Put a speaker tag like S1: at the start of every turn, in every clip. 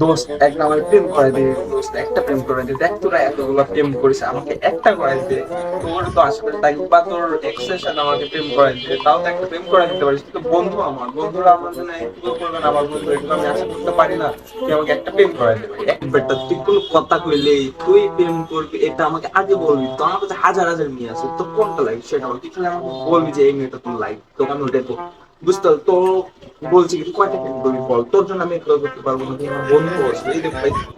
S1: দোস্ত আমার প্রেম করে দোস্ত একটা প্রেম করে দে দেখ তোরা এতগুলো প্রেম করিস, আমাকে একটা করে তোর তো থাকবে বা তোর এক্সের সাথে আমাকে প্রেম করে তাও তো একটা প্রেম করে দিতে পারিস। তুই তো বন্ধু আমার, বন্ধুরা আমার জন্য একটু আমার বন্ধু একটু আমি আশা করতে পারি না। তুই আমাকে একটা প্রেম করে এক বেটা, তুই কোনো কথা কইলে তুই প্রেম করবি, এটা আমাকে আগে বলবি। তো আমার কাছে হাজার হাজার মেয়ে আছে তো কোনটা লাগবে সেটা তুই আমাকে বলবি যে, এই মেয়েটা তোর লাইক তোকে আমি ওটাই বুঝতে? তো বলছি কয়টা করবি বল? তোর জন্য আমি করতে পারব না। বন্ধু এই ভাই।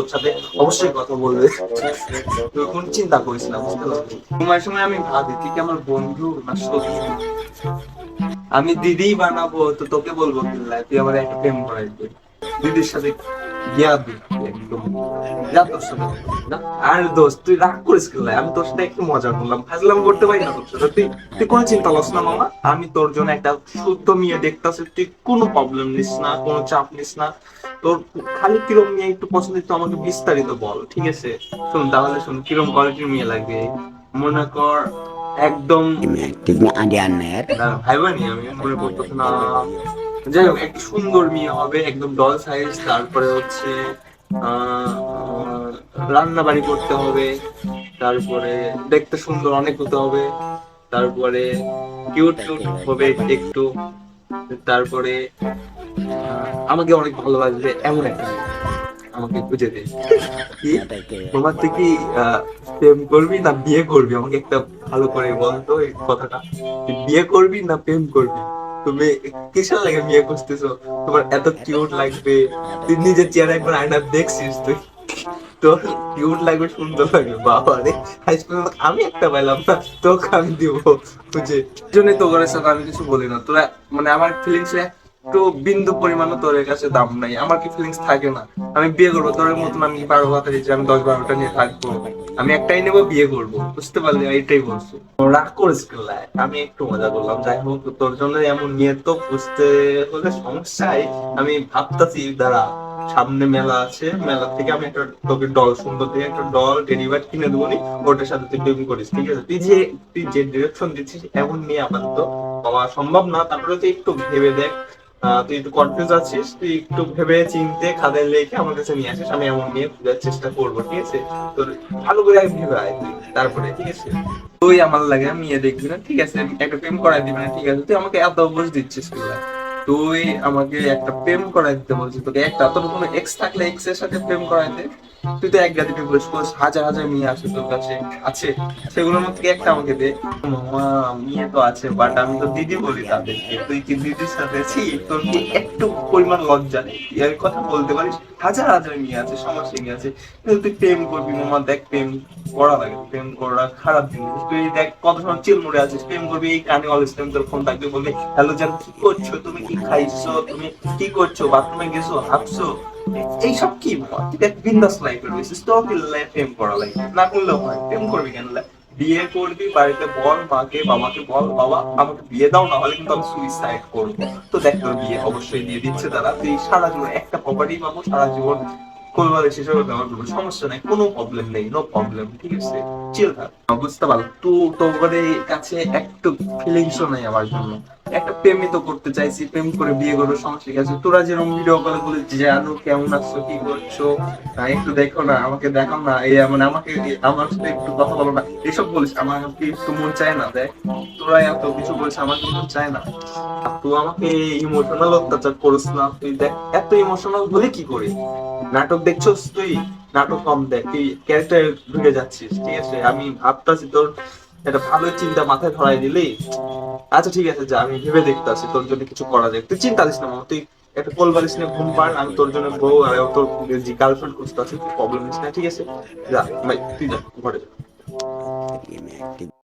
S1: তোর সাথে অবশ্যই কথা বলবে। চিন্তা করিস না, বুঝতে সময় আমি ভাবি আমার বন্ধু আমি দিদি বানাবো, তো তোকে বলব তুই আমার একটা প্রেম করাই দিদির সাথে আর দোস্ত, তুই রাগ করিস কিল্লা আমি তোর সাথে একটু মজা করলাম, ফাজলাম করতে পারি না তোর সাথে। তুই তুই কোনো চিন্তা লস না, মামা। আমি তোর জন্য একটা শুদ্ধ মেয়ে দেখতেছি, তুই কোনো প্রবলেম নিস না, কোনো চাপ নিস না। তোর খালি কিরম মেয়ে একটু পছন্দ তো আমাকে বিস্তারিত বল ঠিক আছে? শোন তাহলে শোন কিরম কোয়ালিটির মেয়ে লাগবে? মনে কর একদম
S2: aner.
S1: না, আমি মনে করতেছি না। যাই হোক একটু সুন্দর মেয়ে হবে একদম ডল সাইজ তারপরে হচ্ছে রান্না বাড়ি করতে হবে তারপরে দেখতে সুন্দর অনেক হতে হবে তারপরে কিউট কিউট হবে একটু। তারপরে আমাকে অনেক ভালোবাসবে এমন একটা আমাকে খুঁজে দে। তোমার তুই কি আহ, প্রেম করবি না বিয়ে করবি? আমাকে একটা ভালো করে বল তো এই কথাটা। বিয়ে করবি না প্রেম করবি? তুমি কিসের লাগে বিয়ে করতেছো? তোমার এত কিউট লাগবে। তুই নিজের চেহারা একবার আয়না দেখছিস তুই। তোর কিউট লাগবে, সুন্দর লাগবে। বাবা রে হাই স্কুলে আমি একটা পাইলাম না, তোকে আমি দিব বুঝে জন্যই তো সাথে আমি কিছু বলি না। তোরা মানে আমার ফিলিংস একটু বিন্দু পরিমাণও তোর কাছে দাম নাই। আমার কি ফিলিংস থাকে না? আমি বিয়ে করব তোর মতন আমি বারো কথা দিচ্ছি, আমি দশ বারোটা নিয়ে থাকব। আমি একটাই নেব, বিয়ে করব। বুঝতে পারলি, এইটাই বলছো। রাগ করিস আমি একটু মজা করলাম। যাই হোক, তোর জন্য এমন নিয়ে তো বুঝতে হলে সমস্যাই। আমি ভাবতাছি, দাঁড়া। সামনে মেলা আছে। মেলা থেকে আমি একটা তোকে ডল সুন্দর থেকে একটা ডল ডেলিভার কিনে দেবো নি। ওটার সাথে তুই প্রেম করিস, ঠিক আছে? তুই যে তুই যে ডিরেকশন দিচ্ছিস, এমন নিয়ে আমার তো পাওয়া সম্ভব না। তারপরে তুই একটু ভেবে দেখ। তুই একটু কনফিউজ আছিস, তুই একটু ভেবে চিনতে খাদের লেখে আমার কাছে নিয়ে আসিস। আমি এমন নিয়ে খোঁজার চেষ্টা করব, ঠিক আছে? তোর ভালো করে ভেবে আয় তুই তারপরে, ঠিক আছে? তুই আমার লাগে, আমি মেয়ে দেখবি না, ঠিক আছে? আমি একটা প্রেম করাই দিবি না, ঠিক আছে? তুই আমাকে এত বুঝ দিচ্ছিস কিনা তুই আমাকে একটা প্রেম করাই দিতে বলছিস তোকে একটা তোর কোনো এক্স থাকলে এক্সের সাথে প্রেম করাই দে। তুই তো এক গাড়ি প্রেম করিস করিস, হাজার হাজার মেয়ে আছে তোর কাছে আছে সেগুলোর মধ্যে একটা আমাকে দে। মামা মেয়ে তো আছে বাট আমি তো দিদি বলি তাদেরকে। তুই কি দিদির সাথে? ছি তোর কি একটু পরিমাণ লজ্জা নেই? এই কথা বলতে পারিস হাজার হাজার মেয়ে আছে সমস্যা কি আছে কিন্তু তুই প্রেম করবি মামা দেখ প্রেম করা লাগে প্রেম করা খারাপ জিনিস। তুই দেখ কত সময় চিল মরে আছিস প্রেম করবি এই কানে অলওয়েজ টাইম তোর ফোন থাকবে বলবি হ্যালো জান কি করছ? তুমি কি খাইছো? তুমি কি করছ? বাথরুমে গেছো? হাঁপছো এইসব কি বিন্দাস লাইফে রয়েছিস তোকে লাইফ প্রেম করা লাগে না করলেও হয়। প্রেম করবি কেন? বিয়ে করবি, বাড়িতে বল, মাকে, বাবাকে বল, বাবা, আমাকে বিয়ে দাও, না হলে কিন্তু আমি সুইসাইড করব। তো দেখ তোর বিয়ে অবশ্যই দিয়ে দিচ্ছে তারা। তুই সারা জীবন একটা প্রপার্টি পাবো, সারা জীবন কোলবারে শেষ ব্যবহার করব। সমস্যা নাই, কোনো প্রবলেম নেই নো প্রবলেম ঠিক আছে? চিল থাক। বুঝতে পারো তো তোর কাছে একটু ফিলিংসও নাই আমার জন্য। একটা প্রেমই তো করতে চাইছি, প্রেম করে বিয়ে করব সমস্যা আছে? তোরা যেরকম ভিডিও কলে বলে জানো কেমন আছো, কি করছ? একটু দেখো না, আমাকে দেখো না, এই মানে আমাকে আমার সাথে একটু কথা বলো না। এসব বলিস, আমার কি একটু মন চায় না? দেখ, তোরা এত কিছু বলিস আমার মন চায় না? তুই আমাকে ইমোশনাল অত্যাচার করিস না, তুই দেখ, এত ইমোশনাল বলে কি করে নাটক দেখছস তুই? নাটক কম দেখ, তুই ক্যারেক্টার ঢুকে যাচ্ছিস, ঠিক আছে? আমি ভাবতাছি তোর একটা ভালো চিন্তা মাথায় ধরাই দিলি আচ্ছা ঠিক আছে, যা, আমি ভেবে দেখতাছি তোর জন্য কিছু করা যায়। তুই চিন্তা দিস না, মামা, তুই একটা কোল বালিশ নিয়ে ঘুম পান আমি তোর জন্য বউ আর তোর যে গার্লফ্রেন্ড খুঁজতে আছি প্রবলেম না, ঠিক আছে? যা ভাই তুই যা, ঘরে যা।